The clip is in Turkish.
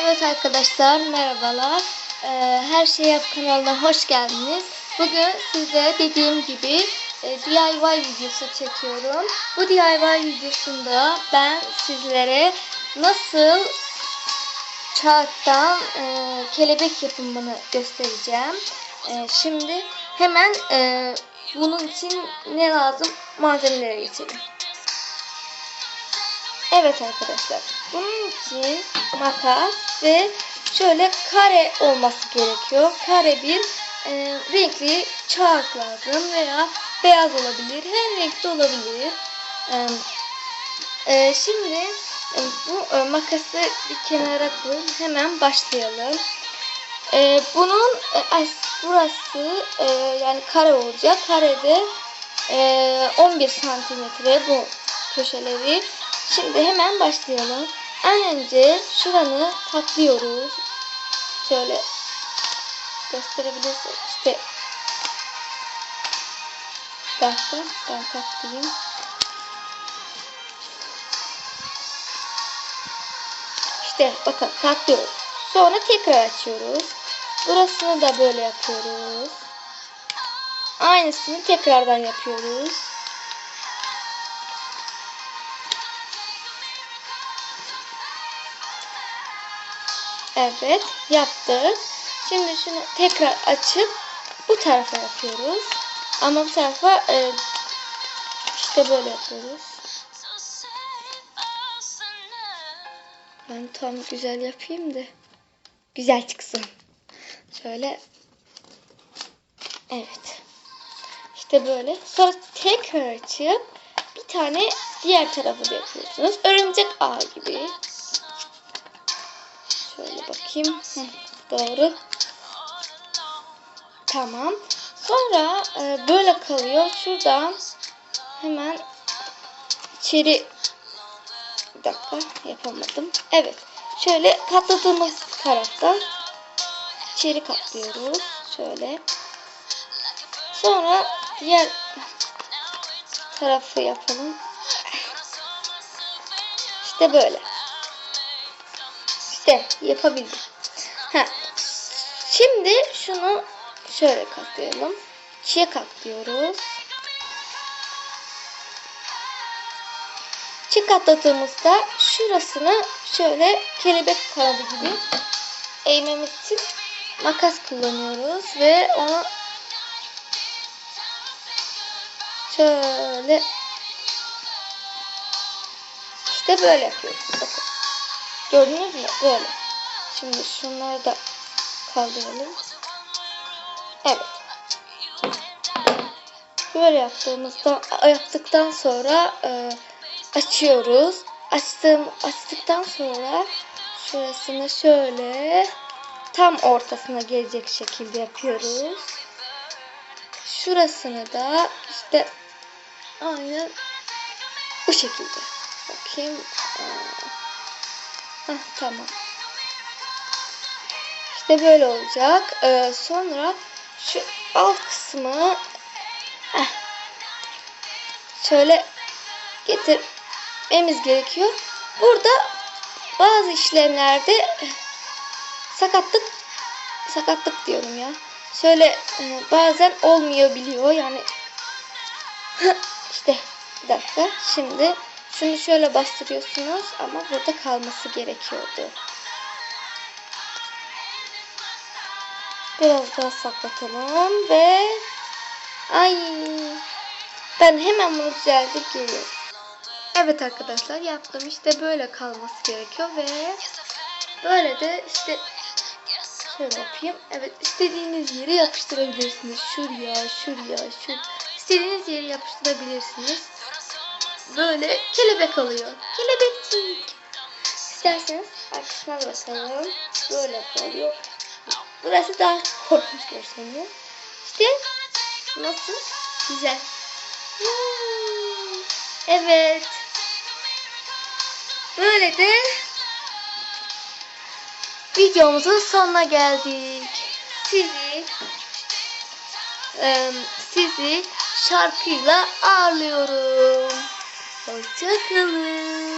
Evet arkadaşlar merhabalar. Ee, Her Şey Yap kanalına hoş geldiniz. Bugün size dediğim gibi e, DIY videosu çekiyorum. Bu DIY videosunda ben sizlere nasıl çarktan e, kelebek yapımını göstereceğim. E, şimdi hemen bunun için ne lazım malzemelere geçelim. Evet arkadaşlar. Bunun için makas ve şöyle kare olması gerekiyor. Kare bir e, renkli çark lazım veya beyaz olabilir. Her renkte olabilir. E, e, şimdi e, bu e, makası bir kenara koyun. Hemen başlayalım. E, bunun e, as- burası e, yani kare olacak. Karede e, 11 santimetre bu köşeleri. Şimdi hemen başlayalım. En önce şuranı katlıyoruz. Şöyle gösterebilirsin. İşte bir dakika ben katlayayım. İşte bakın katlıyoruz. Sonra tekrar açıyoruz. Burasını da böyle yapıyoruz. Aynısını tekrardan yapıyoruz. Evet yaptık. Şimdi şunu tekrar açıp bu tarafa yapıyoruz. Ama bu tarafa e, işte böyle yapıyoruz. Ben tam güzel yapayım da güzel çıksın. Şöyle evet. İşte böyle. Sonra tekrar açıp bir tane diğer tarafı da yapıyorsunuz. Örümcek ağ gibi. Bakayım. Hı, doğru. Tamam. Sonra e, böyle kalıyor. Şuradan hemen içeri bir dakika yapamadım. Evet. Şöyle katladığımız taraftan içeri katlıyoruz. Şöyle. Sonra diğer tarafı yapalım. İşte böyle. İşte yapabildim. Şimdi şunu şöyle katlayalım. İkiye katlıyoruz. İki katladığımızda şurasını şöyle kelebek kanadı gibi eğmemiz için makas kullanıyoruz ve onu şöyle işte böyle yapıyoruz. Bakın. Gördünüz mü? Böyle. Şimdi şunları da kaldıralım. Evet. Böyle yaptığımızda yaptıktan sonra e, açıyoruz. Açtığım açtıktan sonra şurasını şöyle tam ortasına gelecek şekilde yapıyoruz. Şurasını da işte aynen bu şekilde. Bakayım. Heh, tamam. İşte böyle olacak. Ee, sonra şu alt kısmı şöyle getirmemiz gerekiyor. Burada bazı işlemlerde sakatlık sakatlık diyorum ya. Şöyle e, bazen olmuyor biliyor yani işte bir dakika şimdi şunu şöyle bastırıyorsunuz ama burada kalması gerekiyordu. Biraz daha saklatalım ve ay ben hemen bunu düzeltip geliyorum. Evet arkadaşlar yaptım işte böyle kalması gerekiyor ve böyle de işte şöyle yapayım. Evet istediğiniz yere yapıştırabilirsiniz. Şuraya, şuraya, şuraya. İstediğiniz yere yapıştırabilirsiniz. Böyle kelebek oluyor. Kelebekçik. İsterseniz arkasına basalım. Böyle kalıyor. Burası daha korkunç görseniyor. İşte nasıl? Güzel. Evet. Böyle de videomuzun sonuna geldik. Sizi sizi şarkıyla ağırlıyorum. Hoşçakalın.